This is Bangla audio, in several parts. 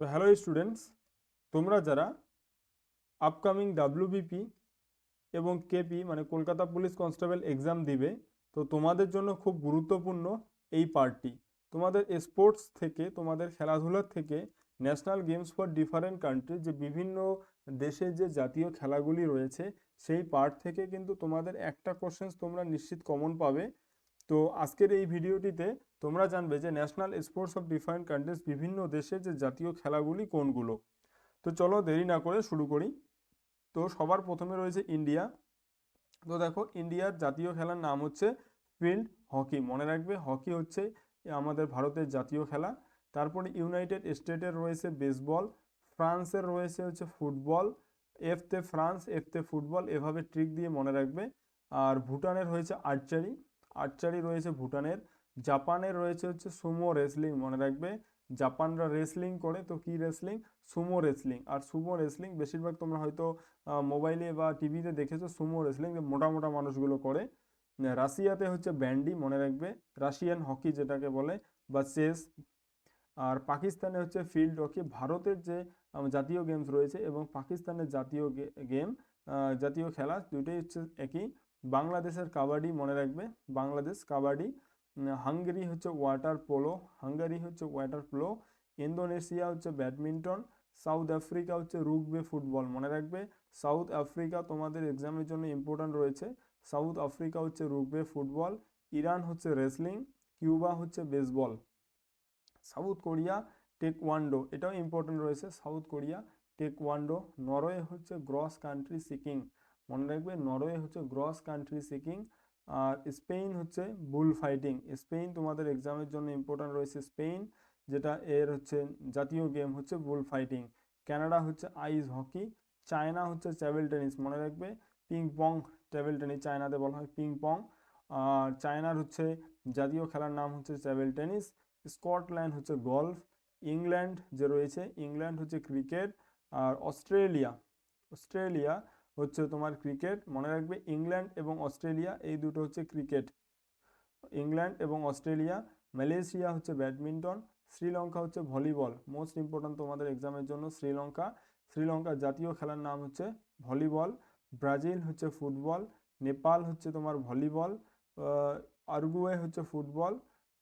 তো হ্যালো স্টুডেন্টস তোমরা যারা আপকামিং ডাব্লিউবিপি এবং কেপি মানে কলকাতা পুলিশ কনস্টেবল এক্সাম দিবে, তো তোমাদের জন্য খুব গুরুত্বপূর্ণ এই পার্টটি তোমাদের স্পোর্টস থেকে, তোমাদের খেলাধুলার থেকে national games for different country যে বিভিন্ন দেশের যে জাতীয় খেলাগুলি রয়েছে, সেই পার্ট থেকে কিন্তু তোমাদের একটা কোশ্চেন্স তোমরা নিশ্চিত কমন পাবে। তো আজকের এই ভিডিওটিতে তোমরা জানবে যে national sports of different countries বিভিন্ন দেশের যে জাতীয় খেলাগুলি কোনগুলো। তো চলো দেরি না করে শুরু করি। তো সবার প্রথমে রয়েছে ইন্ডিয়া। তো দেখো, ইন্ডিয়ার জাতীয় খেলার নাম হচ্ছে ফিল্ড হকি। মনে রাখবে, হকি হচ্ছে আমাদের ভারতের জাতীয় খেলা। তারপরে ইউনাইটেড স্টেটের রয়েছে বেসবল, ফ্রান্সের রয়েছে হচ্ছে ফুটবল। এফতে ফ্রান্স, এফতে ফুটবল, এভাবে ট্রিক দিয়ে মনে রাখবে। আর ভুটানের হয়েছে আর্চারি। আর্চারি রয়েছে ভুটানের। জাপানের রয়েছে হচ্ছে সুমো রেসলিং, মনে রাখবে। জাপানরা রেসলিং করে, তো কি রেসলিং? Sumo wrestling. আর সুমো রেসলিং বেশিরভাগ তোমরা হয়তো মোবাইলে বা টিভিতে দেখেছ, সুমো রেসলিং যে মোটা মোটা মানুষগুলো করে। রাশিয়াতে হচ্ছে ব্যান্ডি, মনে রাখবে। রাশিয়ান হকি যেটাকে বলে, বা চেস। আর পাকিস্তানে হচ্ছে ফিল্ড হকি। ভারতের যে জাতীয় গেমস রয়েছে এবং পাকিস্তানের জাতীয় গেম জাতীয় খেলা, দুটোই হচ্ছে একই। বাংলাদেশের কাবাডি, মনে রাখবে। বাংলাদেশ কাবাডি। হাঙ্গেরি হচ্ছে ওয়াটার পোলো, হাঙ্গারি হচ্ছে ওয়াটার পোলো, ইন্দোনেশিয়া হচ্ছে ব্যাডমিন্টন, সাউথ আফ্রিকা হচ্ছে রুগবে ফুটবল। মনে রাখবে, সাউথ আফ্রিকা তোমাদের এক্সামের জন্য ইম্পর্ট্যান্ট রয়েছে। সাউথ আফ্রিকা হচ্ছে রুগবে ফুটবল, ইরান হচ্ছে রেসলিং, কিউবা হচ্ছে বেসবল। সাউথ কোরিয়া, টেকওয়ান্ডো, এটাও ইম্পর্টেন্ট রয়েছে। সাউথ কোরিয়া, টেকওয়ান্ডো, নরওয়ে হচ্ছে গ্রস কান্ট্রি সিকিং। মনে রাখবে, নরওয়ে হচ্ছে গ্রস কান্ট্রি সিকিং। আর স্পেন হচ্ছে বুল ফাইটিং স্পেন তোমাদের এক্সামের জন্য ইম্পর্টেন্ট রয়েছে স্পেন যেটা এর হচ্ছে জাতীয় গেম হচ্ছে বুল ফাইটিং কানাডা হচ্ছে আইস হকি চায়না হচ্ছে টেবিল টেনিস মনে রাখবে? পিং পং টেবিল টেনিস চায়নাতে বলা হয় পিং পং আর চায়নার হচ্ছে জাতীয় খেলার নাম হচ্ছে টেবিল টেনিস স্কটল্যান্ড হচ্ছে গলফ ইংল্যান্ড যে রয়েছে ইংল্যান্ড হচ্ছে ক্রিকেট আর অস্ট্রেলিয়া অস্ট্রেলিয়া হচ্ছে তোমার ক্রিকেট মনে রাখবে ইংল্যান্ড এবং অস্ট্রেলিয়া, এই দুটো হচ্ছে ক্রিকেট ইংল্যান্ড এবং অস্ট্রেলিয়া, মালয়েশিয়া হচ্ছে ব্যাডমিন্টন, শ্রীলঙ্কা হচ্ছে ভলিবল। মোস্ট ইম্পর্ট্যান্ট তোমাদের এক্সামের জন্য শ্রীলঙ্কা। শ্রীলঙ্কার জাতীয় খেলার নাম হচ্ছে ভলিবল। ব্রাজিল হচ্ছে ফুটবল। নেপাল হচ্ছে তোমার ভলিবল। আরগুয়ে হচ্ছে ফুটবল।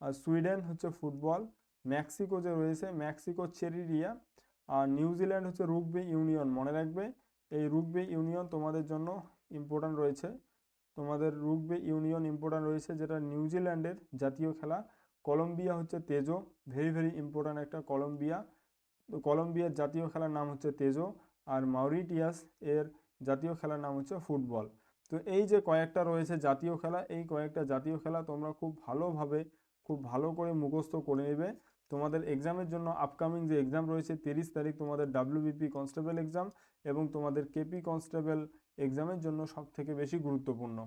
আর সুইডেন হচ্ছে ফুটবল। মেক্সিকো যে রয়েছে, মেক্সিকো চেরিরিয়া। আর নিউজিল্যান্ড হচ্ছে রুগবি ইউনিয়ন, মনে রাখবে? এই রুগবি ইউনিয়ন তোমাদের জন্য ইম্পর্ট্যান্ট রয়েছে। তোমাদের রুগবি ইউনিয়ন ইম্পর্ট্যান্ট রয়েছে যেটা নিউজিল্যান্ডের জাতীয় খেলা। কলম্বিয়া হচ্ছে তেজো ভেরি ভেরি ইম্পর্ট্যান্ট একটা কলম্বিয়া। তো কলম্বিয়ার জাতীয় খেলার নাম হচ্ছে তেজো আর মাউরিটিয়াস এর জাতীয় খেলার নাম হচ্ছে ফুটবল। তো এই যে কয়েকটা রয়েছে জাতীয় খেলা, এই কয়েকটা জাতীয় খেলা তোমরা খুব ভালোভাবে, খুব ভালো করে মুখস্থ করে নেবে। তোমাদের এক্সামের জন্য আপকামিং যে এক্সাম রয়েছে, তিরিশ তারিখ তোমাদের ডাব্লিউবিপি কনস্টেবল এক্সাম এবং তোমাদের কেপি কনস্টেবল এক্সামের জন্য সবথেকে বেশি গুরুত্বপূর্ণ।